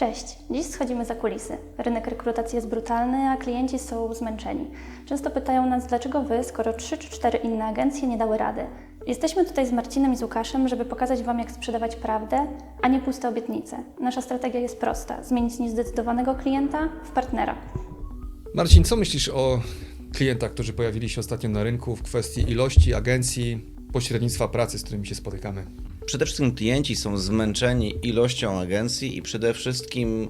Cześć, dziś schodzimy za kulisy. Rynek rekrutacji jest brutalny, a klienci są zmęczeni. Często pytają nas, dlaczego wy, skoro trzy czy cztery inne agencje nie dały rady. Jesteśmy tutaj z Marcinem i z Łukaszem, żeby pokazać wam, jak sprzedawać prawdę, a nie puste obietnice. Nasza strategia jest prosta: zmienić niezdecydowanego klienta w partnera. Marcin, co myślisz o klientach, którzy pojawili się ostatnio na rynku w kwestii ilości agencji, pośrednictwa pracy, z którymi się spotykamy? Przede wszystkim klienci są zmęczeni ilością agencji i przede wszystkim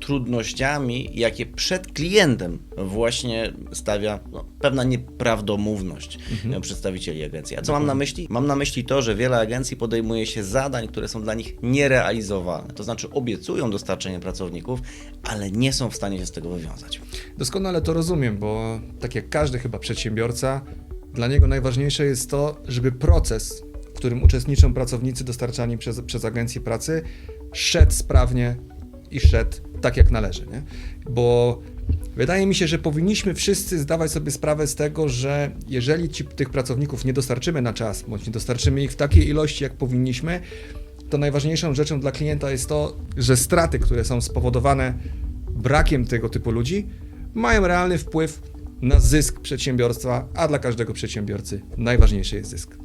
trudnościami, jakie przed klientem właśnie stawia no, pewna nieprawdomówność Mhm. przedstawicieli agencji. A co mam na myśli? Mam na myśli to, że wiele agencji podejmuje się zadań, które są dla nich nierealizowalne. To znaczy obiecują dostarczenie pracowników, ale nie są w stanie się z tego wywiązać. Doskonale to rozumiem, bo tak jak każdy chyba przedsiębiorca, dla niego najważniejsze jest to, żeby proces, w którym uczestniczą pracownicy dostarczani przez, przez agencję pracy, szedł sprawnie i szedł tak jak należy. Nie? Bo wydaje mi się, że powinniśmy wszyscy zdawać sobie sprawę z tego, że jeżeli ci, tych pracowników nie dostarczymy na czas, bądź nie dostarczymy ich w takiej ilości, jak powinniśmy, to najważniejszą rzeczą dla klienta jest to, że straty, które są spowodowane brakiem tego typu ludzi, mają realny wpływ na zysk przedsiębiorstwa, a dla każdego przedsiębiorcy najważniejszy jest zysk.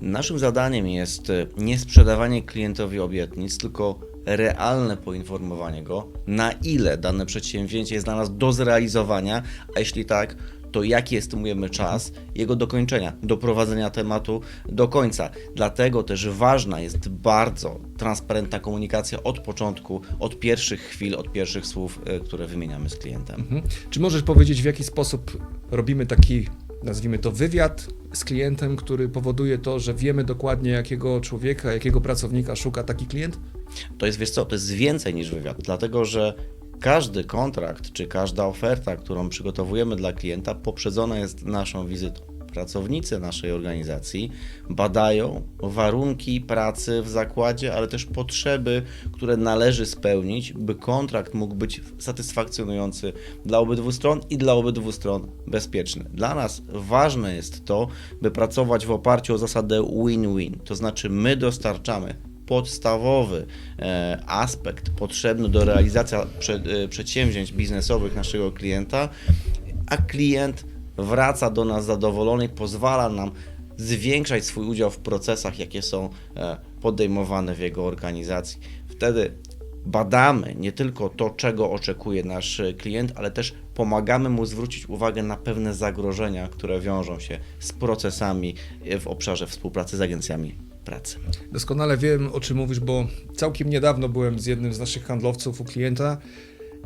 Naszym zadaniem jest e, nie sprzedawanie klientowi obietnic, tylko realne poinformowanie go, na ile dane przedsięwzięcie jest dla nas do zrealizowania, a jeśli tak, to jaki estymujemy czas jego dokończenia, doprowadzenia tematu do końca. Dlatego też ważna jest bardzo transparentna komunikacja od początku, od pierwszych chwil, od pierwszych słów, e, które wymieniamy z klientem. Mhm. Czy możesz powiedzieć, w jaki sposób robimy taki, nazwijmy to, wywiad z klientem, który powoduje to, że wiemy dokładnie, jakiego człowieka, jakiego pracownika szuka taki klient? To jest, wiesz co, to jest więcej niż wywiad, dlatego że każdy kontrakt czy każda oferta, którą przygotowujemy dla klienta, poprzedzona jest naszą wizytą. Pracownicy naszej organizacji badają warunki pracy w zakładzie, ale też potrzeby, które należy spełnić, by kontrakt mógł być satysfakcjonujący dla obydwu stron i dla obydwu stron bezpieczny. Dla nas ważne jest to, by pracować w oparciu o zasadę win-win, to znaczy my dostarczamy podstawowy e, aspekt potrzebny do realizacji e, przedsięwzięć biznesowych naszego klienta, a klient wraca do nas zadowolony i pozwala nam zwiększać swój udział w procesach, jakie są e, podejmowane w jego organizacji. Wtedy badamy nie tylko to, czego oczekuje nasz e, klient, ale też pomagamy mu zwrócić uwagę na pewne zagrożenia, które wiążą się z procesami e, w obszarze współpracy z agencjami pracy. Doskonale wiem, o czym mówisz, bo całkiem niedawno byłem z jednym z naszych handlowców u klienta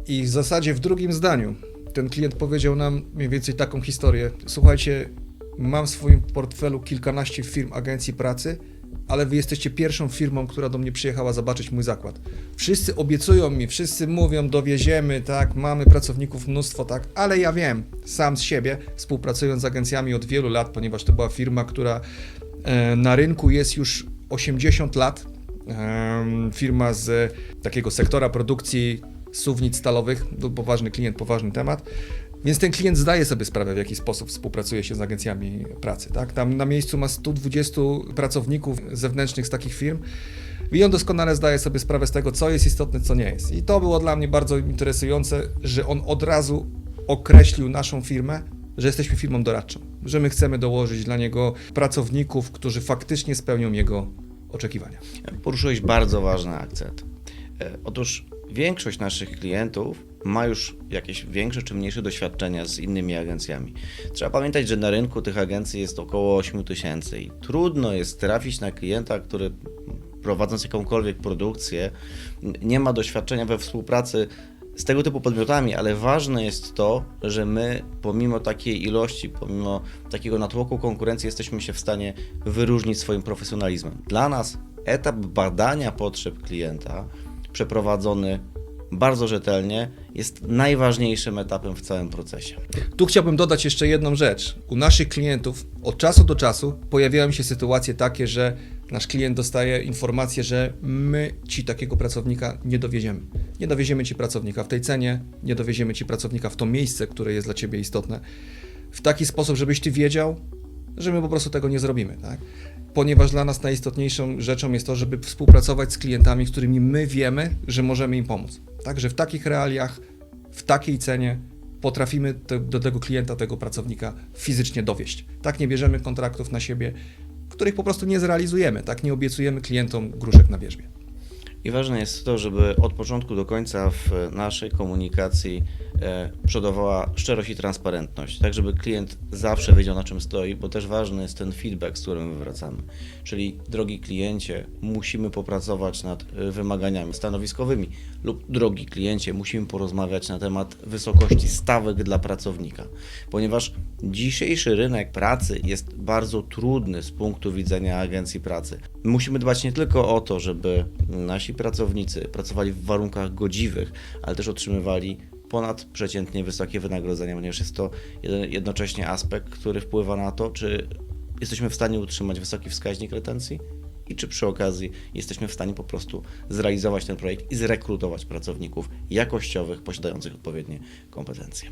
i w zasadzie w drugim zdaniu ten klient powiedział nam mniej więcej taką historię. Słuchajcie, mam w swoim portfelu kilkanaście firm agencji pracy, ale wy jesteście pierwszą firmą, która do mnie przyjechała zobaczyć mój zakład. Wszyscy obiecują mi, wszyscy mówią, dowieziemy, tak, mamy pracowników mnóstwo, tak, ale ja wiem sam z siebie, współpracując z agencjami od wielu lat, ponieważ to była firma, która e, na rynku jest już 80 lat. Firma z takiego sektora produkcji suwnic stalowych, to poważny klient, poważny temat. Więc ten klient zdaje sobie sprawę, w jaki sposób współpracuje się z agencjami pracy. Tak? Tam na miejscu ma 120 pracowników zewnętrznych z takich firm i on doskonale zdaje sobie sprawę z tego, co jest istotne, co nie jest. I to było dla mnie bardzo interesujące, że on od razu określił naszą firmę, że jesteśmy firmą doradczą, że my chcemy dołożyć dla niego pracowników, którzy faktycznie spełnią jego oczekiwania. Poruszyłeś bardzo ważny akcent. E, Otóż większość naszych klientów ma już jakieś większe czy mniejsze doświadczenia z innymi agencjami. Trzeba pamiętać, że na rynku tych agencji jest około 8 tysięcy i trudno jest trafić na klienta, który prowadząc jakąkolwiek produkcję nie ma doświadczenia we współpracy z tego typu podmiotami, ale ważne jest to, że my pomimo takiej ilości, pomimo takiego natłoku konkurencji jesteśmy się w stanie wyróżnić swoim profesjonalizmem. Dla nas etap badania potrzeb klienta przeprowadzony bardzo rzetelnie jest najważniejszym etapem w całym procesie. Tu chciałbym dodać jeszcze jedną rzecz. U naszych klientów od czasu do czasu pojawiają się sytuacje takie, że nasz klient dostaje informację, że my ci takiego pracownika nie dowieziemy. Nie dowieziemy ci pracownika w tej cenie, nie dowieziemy ci pracownika w to miejsce, które jest dla ciebie istotne. W taki sposób, żebyś ty wiedział, że my po prostu tego nie zrobimy, tak? Ponieważ dla nas najistotniejszą rzeczą jest to, żeby współpracować z klientami, z którymi my wiemy, że możemy im pomóc. Tak, że w takich realiach, w takiej cenie potrafimy te, do tego klienta, tego pracownika fizycznie dowieść. Tak, nie bierzemy kontraktów na siebie, których po prostu nie zrealizujemy, tak, nie obiecujemy klientom gruszek na wierzbie. I ważne jest to, żeby od początku do końca w naszej komunikacji e, przodowała szczerość i transparentność, tak żeby klient zawsze wiedział na czym stoi, bo też ważny jest ten feedback, z którym wywracamy. Czyli drogi kliencie, musimy popracować nad e, wymaganiami stanowiskowymi lub drogi kliencie, musimy porozmawiać na temat wysokości stawek dla pracownika, ponieważ dzisiejszy rynek pracy jest bardzo trudny z punktu widzenia agencji pracy. Musimy dbać nie tylko o to, żeby nasi pracownicy pracowali w warunkach godziwych, ale też otrzymywali ponadprzeciętnie wysokie wynagrodzenia, ponieważ jest to jednocześnie aspekt, który wpływa na to, czy jesteśmy w stanie utrzymać wysoki wskaźnik retencji i czy przy okazji jesteśmy w stanie po prostu zrealizować ten projekt i zrekrutować pracowników jakościowych, posiadających odpowiednie kompetencje.